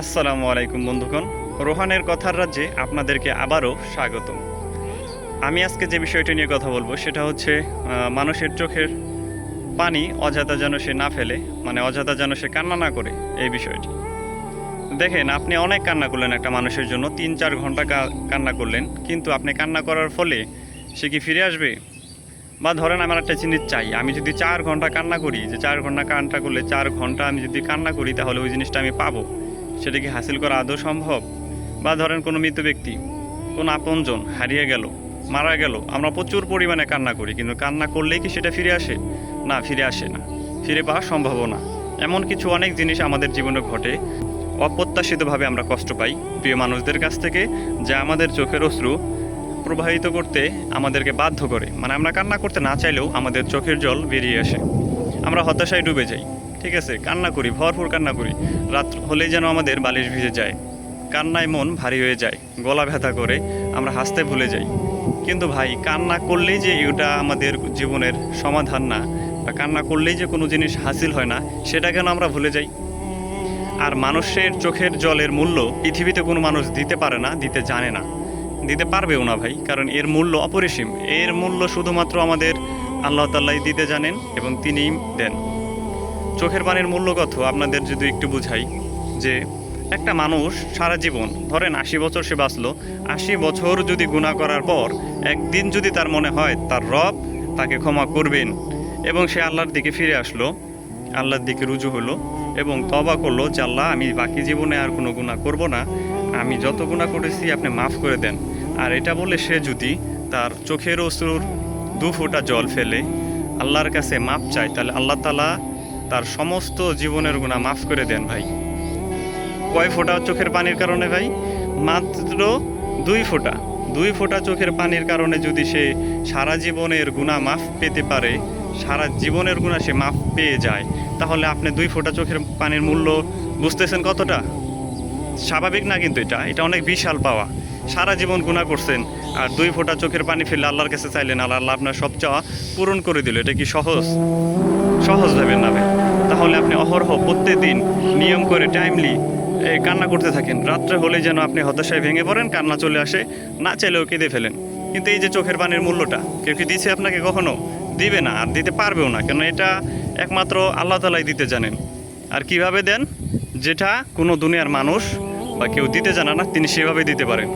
আসসালামু আলাইকুম বন্ধুগণ। রোহানের কথার রাজ্যে আপনাদেরকে আবারও স্বাগতম। আমি আজকে যে বিষয়টি নিয়ে কথা বলব, সেটা হচ্ছে মানুষের চোখের পানি অযথা যেন সে না ফেলে মানে অযথা যেন সে কান্না না করে, এই বিষয়টি। দেখেন, আপনি অনেক কান্না করলেন একটা মানুষের জন্য তিন চার ঘণ্টা কান্না করলেন, কিন্তু আপনি কান্না করার ফলে সে কি ফিরে আসবে? বা ধরেন আমার একটা জিনিস চাই, আমি যদি চার ঘণ্টা কান্না করি, যে চার ঘণ্টা কান্না করলে চার ঘণ্টা আমি যদি কান্না করি, তাহলে ওই জিনিসটা আমি পাবো। সেটা কি হাসিল করা আদৌ সম্ভব? বা ধরেন কোনো মৃত ব্যক্তি, কোনো আপনজন হারিয়ে গেল, মারা গেল, আমরা প্রচুর পরিমাণে কান্না করি, কিন্তু কান্না করলেই কি সেটা ফিরে আসে? না, ফিরে আসে না। ফিরে পাওয়া সম্ভব না। এমন কিছু অনেক জিনিস আমাদের জীবনে ঘটে, অপ্রত্যাশিতভাবে আমরা কষ্ট পাই। প্রিয় মানুষদের কাছ থেকে, যা আমাদের চোখের অশ্রু প্রবাহিত করতে আমাদেরকে বাধ্য করে। মানে আমরা কান্না করতে না চাইলেও আমাদের চোখের জল বেরিয়ে আসে। আমরা হতাশায় ডুবে যাই। ঠিক আছে, কান্না করি, ভরপুর কান্না করি। রাত হলেই যেন আমাদের বালিশ ভিজে যায়। কান্নায় মন ভারী হয়ে যায়, গলা ব্যথা করে, আমরা হাসতে ভুলে যাই। কিন্তু ভাই, কান্না করলেই যে এটা আমাদের জীবনের সমাধান না, বা কান্না করলেই যে কোনো জিনিস হাসিল হয় না, সেটা কেন আমরা ভুলে যাই? আর মানুষের চোখের জলের মূল্য পৃথিবীতে কোনো মানুষ দিতে পারে না, দিতে জানে না। দিতে পারবেও না ভাই, কারণ এর মূল্য অপরিসীম। এর মূল্য শুধুমাত্র আমাদের আল্লাহ তাল্লাই দিতে জানেন এবং তিনিই দেন। চোখের পানির মূল্য কত আপনাদের যদি একটু বুঝাই, যে একটা মানুষ সারা জীবন, ধরেন আশি বছর সে বাঁচলো, আশি বছর যদি গুণা করার পর, একদিন যদি তার মনে হয় তার রব তাকে ক্ষমা করবেন এবং সে আল্লাহর দিকে ফিরে আসলো, আল্লাহর দিকে রুজু হলো এবং তবা করল যে, আল্লাহ, আমি বাকি জীবনে আর কোনো গুণা করব না। আমি যত গুণা করেছি আপনি মাফ করে দেন। আর এটা বলে সে যদি তার চোখের অশ্রুর দু ফোঁটা জল ফেলে, আল্লাহর কাছে মাপ চায়, তাহলে আল্লাহ তালা তার সমস্ত জীবনের গুণা মাফ করে দেন ভাই। কয় ফোঁটা চোখের পানির কারণে ভাই? মাত্র দুই ফোঁটা। দুই ফোঁটা চোখের পানির কারণে যদি সে সারা জীবনের গুণা মাফ পেতে পারে, সারা জীবনের গুণা সে মাফ পেয়ে যায়, তাহলে আপনি দুই ফোঁটা চোখের পানির মূল্য বুঝতেছেন কতটা? স্বাভাবিক না কিন্তু এটা। এটা অনেক বিশাল পাওয়া। সারা জীবন গুণা করছেন আর দুই ফোঁটা চোখের পানি ফেললে আল্লাহর কাছে চাইলেন, আল্লাহ আল্লাহ আপনার সব চাওয়া পূরণ করে দিল। এটা কি সহজ? সহজ ভাবেন না তাহলে আপনি অহরহ প্রত্যেকদিন নিয়ম করে টাইমলি কান্না করতে থাকেন। রাত্রে হলে যেন আপনি হতাশায় ভেঙে পড়েন, কান্না চলে আসে, না চাইলেও কেঁদে ফেলেন। কিন্তু এই যে চোখের পানির মূল্যটা, কেউ কি দিছে আপনাকে কখনো? দিবে না, আর দিতে পারবেও না। কেন এটা একমাত্র আল্লাহ তালাই দিতে জানেন। আর কীভাবে দেন? যেটা কোনো দুনিয়ার মানুষ বা কেউ দিতে জানে না, তিনি সেভাবে দিতে পারেন।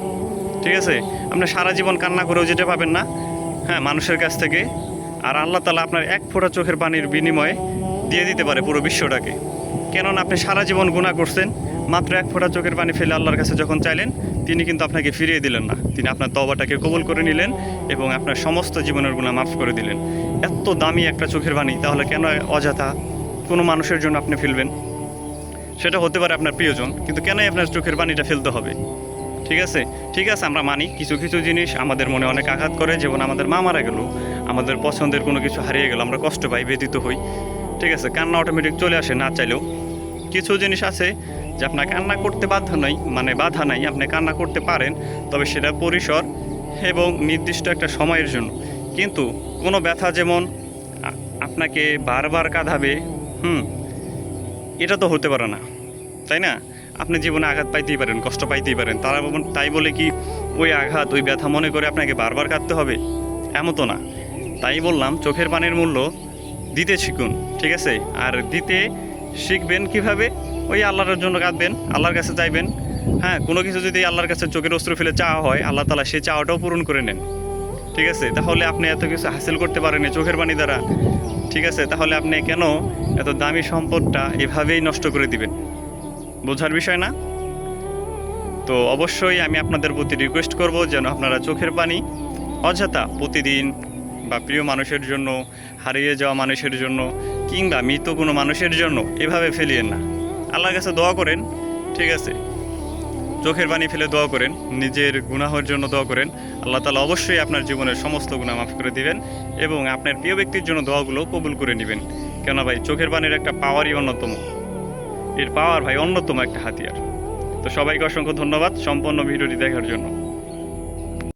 ঠিক আছে? আপনি সারা জীবন কান্না করেও যেতে পাবেন না। হ্যাঁ মানুষের কাছ থেকে। আর আল্লাহ তালা আপনার এক ফোঁটা চোখের পানির বিনিময়ে দিয়ে দিতে পারে পুরো বিশ্বটাকে। কেননা আপনি সারা জীবন গুণা করছেন, মাত্র এক ফোঁটা চোখের পানি ফেলে আল্লাহর কাছে যখন চাইলেন, তিনি কিন্তু আপনাকে ফিরিয়ে দিলেন না। তিনি আপনার তবাটাকে কবুল করে নিলেন এবং আপনার সমস্ত জীবনের গুণা মাফ করে দিলেন। এত দামি একটা চোখের পানি, তাহলে কেন অযথা কোনো মানুষের জন্য আপনি ফেলবেন? সেটা হতে পারে আপনার প্রিয়জন, কিন্তু কেনই আপনার চোখের পানিটা ফেলতে হবে? ঠিক আছে? ঠিক আছে, আমরা মানি। কিছু কিছু জিনিস আমাদের মনে অনেক আঘাত করে, যেমন আমাদের মা মারা গেল, আমাদের পছন্দের কোনো কিছু হারিয়ে গেল, আমরা কষ্ট পাই ব্যতীত হই। ঠিক আছে, কান্না অটোমেটিক চলে আসে না চাইলেও। কিছু জিনিস আছে যে আপনার কান্না করতে বাধ্য নয় মানে বাধা নাই, আপনি কান্না করতে পারেন, তবে সেটা পরিসর এবং নির্দিষ্ট একটা সময়ের জন্য। কিন্তু কোনো ব্যথা যেমন আপনাকে বারবার কাঁধাবে হুম এটা তো হতে পারে না, তাই না? আপনি জীবনে আঘাত পাইতেই পারেন, কষ্ট পাইতেই পারেন। তারা তাই বলে কি ওই আঘাত, ওই ব্যথা মনে করে আপনাকে বারবার কাঁদতে হবে? এমন তো না। তাই বললাম, চোখের পানির মূল্য দিতে শিখুন, ঠিক আছে? আর দিতে শিখবেন কীভাবে? ওই আল্লাহর জন্য কাঁদবেন, আল্লাহর কাছে চাইবেন। হ্যাঁ কোনো কিছু যদি আল্লাহর কাছে চোখের অস্ত্র ফেলে চাওয়া হয়, আল্লাহ তালা সেই চাওয়াটাও পূরণ করে নেন। ঠিক আছে? তাহলে আপনি এত কিছু হাসিল করতে পারেন চোখের পানি দ্বারা। ঠিক আছে, তাহলে আপনি কেন এত দামি সম্পদটা এভাবেই নষ্ট করে দিবেন? বোঝার বিষয় না? তো অবশ্যই আমি আপনাদের প্রতি রিকোয়েস্ট করব যেন আপনারা চোখের পানি অযথা প্রতিদিন বা প্রিয় মানুষের জন্য, হারিয়ে যাওয়া মানুষের জন্য কিংবা মৃত কোনো মানুষের জন্য এভাবে ফেলিয়েন না। আল্লাহর কাছে দোয়া করেন, ঠিক আছে? চোখের পানি ফেলে দোয়া করেন, নিজের গুনাহর জন্য দোয়া করেন। আল্লাহ তালা অবশ্যই আপনার জীবনের সমস্ত গুণা মাফ করে দিবেন এবং আপনার প্রিয় ব্যক্তির জন্য দোয়াগুলো কবুল করে নেবেন। কেন ভাই, চোখের পানির একটা পাওয়ারই অন্যতম। এর পাওয়ার ভাই অন্যতম একটা হাতিয়ার। তো সবাইকে অসংখ্য ধন্যবাদ সম্পন্ন ভিডিওটি দেখার জন্য।